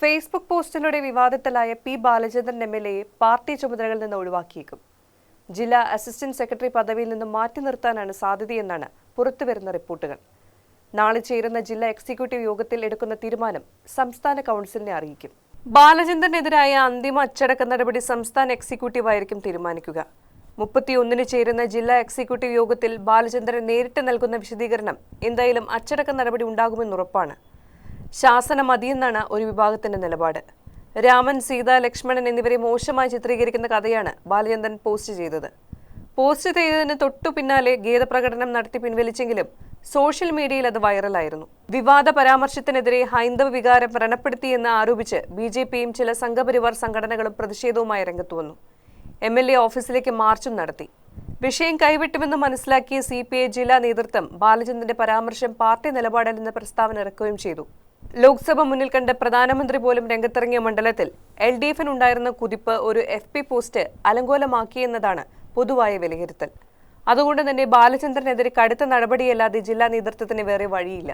Facebook പോസ്റ്റിലൂടെ വിവാദത്തിലായ P Balachandran M L എയെ പാർട്ടി ചുമതലകളിൽ നിന്ന് ഒഴിവാക്കിയേക്കും. ജില്ലാ അസിസ്റ്റന്റ് സെക്രട്ടറി പദവിയിൽ നിന്ന് മാറ്റി നിർത്താനാണ് സാധ്യതയെന്നാണ് പുറത്തുവരുന്ന റിപ്പോർട്ടുകൾ. നാളെ ചേരുന്ന ജില്ലാ എക്സിക്യൂട്ടീവ് യോഗത്തിൽ എടുക്കുന്ന തീരുമാനം സംസ്ഥാന കൗൺസിലിനെ അറിയിക്കും. ബാലചന്ദ്രനെതിരായ അന്തിമ അച്ചടക്ക നടപടി സംസ്ഥാന എക്സിക്യൂട്ടീവ് ആയിരിക്കും തീരുമാനിക്കുക. മുപ്പത്തിയൊന്നിന് ചേരുന്ന ജില്ലാ എക്സിക്യൂട്ടീവ് യോഗത്തിൽ ബാലചന്ദ്രൻ നേരിട്ട് നൽകുന്ന വിശദീകരണം എന്തായാലും അച്ചടക്ക നടപടി ഉണ്ടാകുമെന്നുറപ്പാണ്. ശാസന മതിയെന്നാണ് ഒരു വിഭാഗത്തിന്റെ നിലപാട്. രാമൻ സീത ലക്ഷ്മണൻ എന്നിവരെ മോശമായി ചിത്രീകരിക്കുന്ന കഥയാണ് ബാലചന്ദ്രൻ പോസ്റ്റ് ചെയ്തത്. പോസ്റ്റ് ചെയ്തതിന് തൊട്ടു പിന്നാലെ ഗീതപ്രകടനം നടത്തി പിൻവലിച്ചെങ്കിലും സോഷ്യൽ മീഡിയയിൽ അത് വൈറലായിരുന്നു. വിവാദ പരാമർശത്തിനെതിരെ ഹൈന്ദവ വികാരം വ്രണപ്പെടുത്തിയെന്ന് ആരോപിച്ച് ബി ജെ പിയും ചില സംഘപരിവാർ സംഘടനകളും പ്രതിഷേധവുമായി രംഗത്തു വന്നു. എം എൽ എ ഓഫീസിലേക്ക് മാർച്ചും നടത്തി. വിഷയം കൈവിട്ടുമെന്ന് മനസ്സിലാക്കിയ സി പി ഐ ജില്ലാ നേതൃത്വം ബാലചന്ദ്രന്റെ പരാമർശം പാർട്ടി നിലപാടല്ലെന്ന പ്രസ്താവന ഇറക്കുകയും ചെയ്തു. ലോക്സഭ മുന്നിൽ കണ്ട് പ്രധാനമന്ത്രി പോലും രംഗത്തിറങ്ങിയ മണ്ഡലത്തിൽ എൽ ഡി എഫിനുണ്ടായിരുന്ന കുതിപ്പ് ഒരു എഫ് പി പോസ്റ്റ് അലങ്കോലമാക്കിയെന്നതാണ് പൊതുവായ വിലയിരുത്തൽ. അതുകൊണ്ട് തന്നെ ബാലചന്ദ്രനെതിരെ കടുത്ത നടപടിയല്ലാതെ ജില്ലാ നേതൃത്വത്തിന് വേറെ വഴിയില്ല.